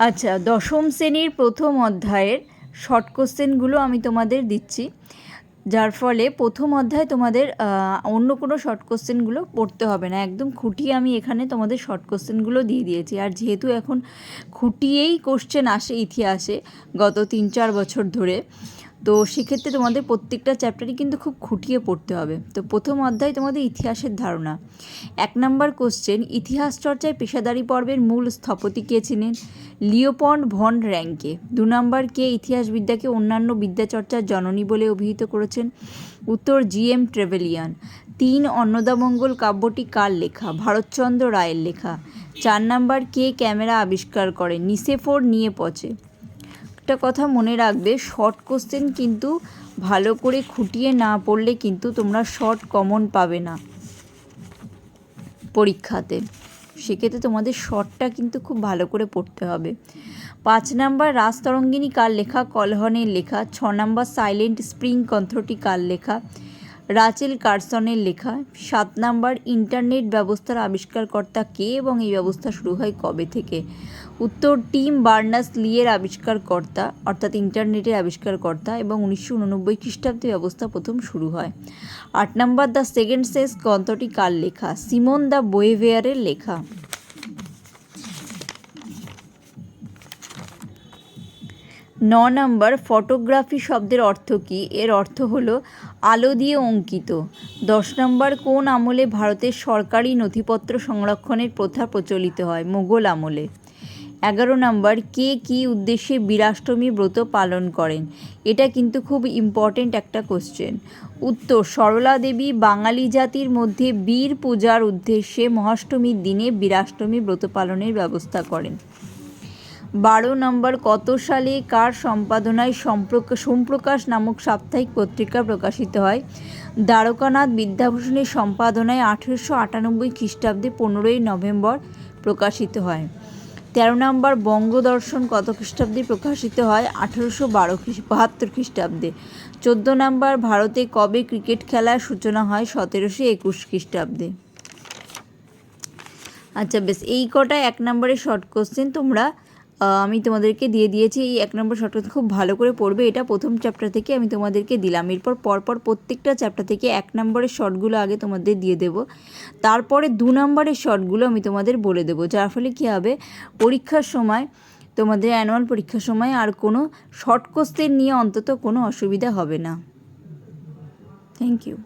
আচ্ছা দশম শ্রেণির প্রথম অধ্যায়ের শর্ট কোশ্চেনগুলো আমি তোমাদের দিচ্ছি। যার ফলে প্রথম অধ্যায় তোমাদের অন্য কোনো শর্ট কোশ্চেনগুলো পড়তে হবে না। একদম খুঁটিয়ে আমি এখানে তোমাদের শর্ট কোশ্চেনগুলো দিয়ে দিয়েছি। আর যেহেতু এখন খুঁটিয়েই কোশ্চেন আসে ইতিহাসে গত তিন চার বছর ধরে তো সেক্ষেত্রে তোমাদের প্রত্যেকটা চ্যাপ্টারই কিন্তু খুব খুঁটিয়ে পড়তে হবে। তো প্রথম অধ্যায় তোমাদের ইতিহাসের ধারণা। এক নম্বর কোশ্চেন ইতিহাস চর্চায় পেশাদারি পর্বের মূল স্থপতি কে ছিলেন? লিওপন্ড ভন র্যাঙ্কে। দু নম্বর, কে ইতিহাসবিদ্যাকে অন্যান্য বিদ্যাচর্চার জননী বলে অভিহিত করেছেন? উত্তর, জি এম ট্রেভেলিয়ান। তিন অন্নদামঙ্গল কাব্যটি কার লেখা? ভারতচন্দ্র রায়ের লেখা। চার নাম্বার, কে ক্যামেরা আবিষ্কার করে? নিসেফোর নিয়ে পচে। একটা কথা মনে রাখবে শর্ট কোশ্চেন কিন্তু ভালো করে খুঁটিয়ে না পড়লে কিন্তু তোমরা শর্ট কমন পাবে না পরীক্ষাতে। সেক্ষেত্রে তোমাদের শর্টটা কিন্তু খুব ভালো করে পড়তে হবে। পাঁচ নাম্বার রাজতরঙ্গিনী কার লেখা? কলহনের লেখা। ছ নাম্বার সাইলেন্ট স্প্রিং কন্থটি কার লেখা? রাচেল কার্সনের লেখা সাত নাম্বার ইন্টারনেট ব্যবস্থার আবিষ্কারকর্তা কে এবং এই ব্যবস্থা শুরু হয় কবে থেকে? উত্তর, টিম বার্নাস লিয়ের আবিষ্কারকর্তা, অর্থাৎ ইন্টারনেটের আবিষ্কারকর্তা এবং উনিশশো উননব্বই খ্রিস্টাব্দে ব্যবস্থা প্রথম শুরু হয়। আট নাম্বার দ্য সেকেন্ড সেস গ্রন্থটি কার লেখা? সিমন দ্য বোয়েভেয়ারের লেখা। ন নম্বর, ফটোগ্রাফি শব্দের অর্থ কী? এর অর্থ হলো আলো দিয়ে অঙ্কিত। দশ নম্বর, কোন আমলে ভারতের সরকারি নথিপত্র সংরক্ষণের প্রথা প্রচলিত হয়? মোগল আমলে। এগারো নম্বর, কে কী উদ্দেশ্যে বীরাষ্টমী ব্রত পালন করেন? এটা কিন্তু খুব ইম্পর্টেন্ট একটা কোশ্চেন উত্তর, সরলা দেবী বাঙালি জাতির মধ্যে বীর পূজার উদ্দেশ্যে মহাষ্টমীর দিনে বীরাষ্টমী ব্রত পালনের ব্যবস্থা করেন। বারো নম্বর, কত সালে কার সম্পাদনায় সম্প্রকাশ সোমপ্রকাশ নামক সাপ্তাহিক পত্রিকা প্রকাশিত হয়? দ্বারকানাথ বিদ্যাভূষণের সম্পাদনায় আঠেরোশো আটানব্বই খ্রিস্টাব্দে পনেরোই নভেম্বর প্রকাশিত হয়। তেরো নম্বর, বঙ্গদর্শন কত খ্রিস্টাব্দে প্রকাশিত হয়? আঠেরোশো বারো বাহাত্তর খ্রিস্টাব্দে। চোদ্দ নম্বর, ভারতে কবে ক্রিকেট খেলার সূচনা হয়? সতেরোশো একুশ খ্রিস্টাব্দে। আচ্ছা বেশ, এই কটা এক নম্বরের শর্ট কোশ্চেন তোমরা আমি তোমাদেরকে দিয়ে দিয়েছি। এই এক নম্বর শর্ট কোশ্চেন খুব ভালো করে পড়বে। এটা প্রথম চ্যাপ্টার থেকে আমি তোমাদেরকে দিলাম। এরপর পরপর প্রত্যেকটা চ্যাপ্টার থেকে এক নম্বরের শর্টগুলো আগে তোমাদের দিয়ে দেবো। তারপরে দু নম্বরের শর্টগুলো আমি তোমাদের বলে দেবো। যার ফলে কী হবে? পরীক্ষার সময়, তোমাদের অ্যানুয়াল পরীক্ষার সময় আর কোনো শর্ট কোশ্চেন নিয়ে অন্তত কোনো অসুবিধা হবে না। Thank you